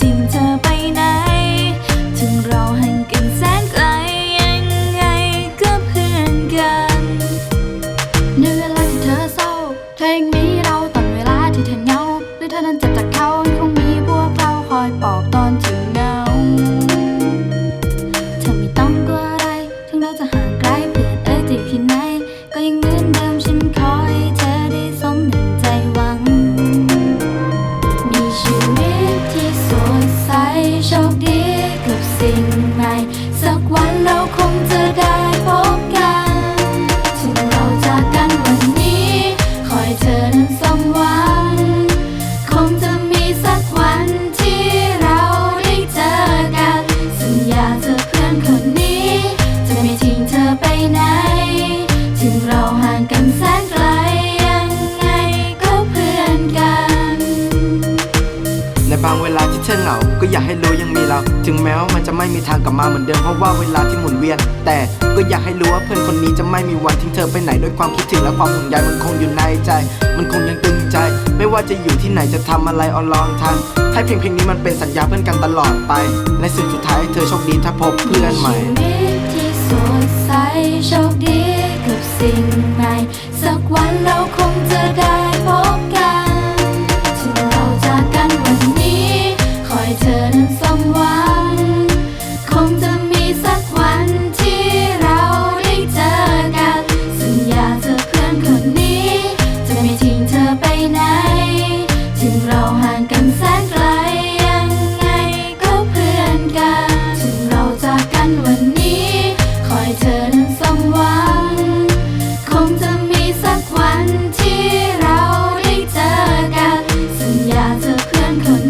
ทิ้งเธอไปไหน ถึงเราห่างกันแสนไกลยังไงก็เพื่อนกันในเวลาที่เธอเศร้า เธอยังมีเราตอนเวลาที่เธอเงาหรือเธอนั้นเจ็บจากเขาคงมีพวกเราคอยปอบตอนถึงเงาเธอไม่ต้องกลัอะไร ถึงเราจะห่างไกลเพื่อเจอที่ไหนก็ยัง กวันเราคงจะได้พบกันถึงเราจากกันวันนี้ คอยเธอนั้นสมหวังคงจะมีสักวันที่เราได้เจอกัน สัญญาเธอเพื่อนคนนี้ จะไม่ทิ้งเธอไปไหน ถึงเรา อเหงาก็อยากให้รู้ยังมีเรา ถึงแม้ว่ามันจะไม่มีทางกลับมาเหมือนเดิมเพราะว่าเวลาที่หมุนเวียน แต่ก็อยากให้รู้ว่าเพื่อนคนนี้จะไม่มีวันทิ้งเธอไปไหนด้วยความคิดถึงและความห่วงใยมันคงอยู่ในใจ มันคงยังตึงใจ ไม่ว่าจะอยู่ที่ไหนจะทำอะไรออนลองทำให้เพียงเพลงนี้มันเป็นสัญญาเพื่อนกันตลอดไป ในสุดสุดท้ายเธอโชคดีถ้าพบเพื่อนใหม่ชีวิตที่สดใสโชคดีกับสิ่ง and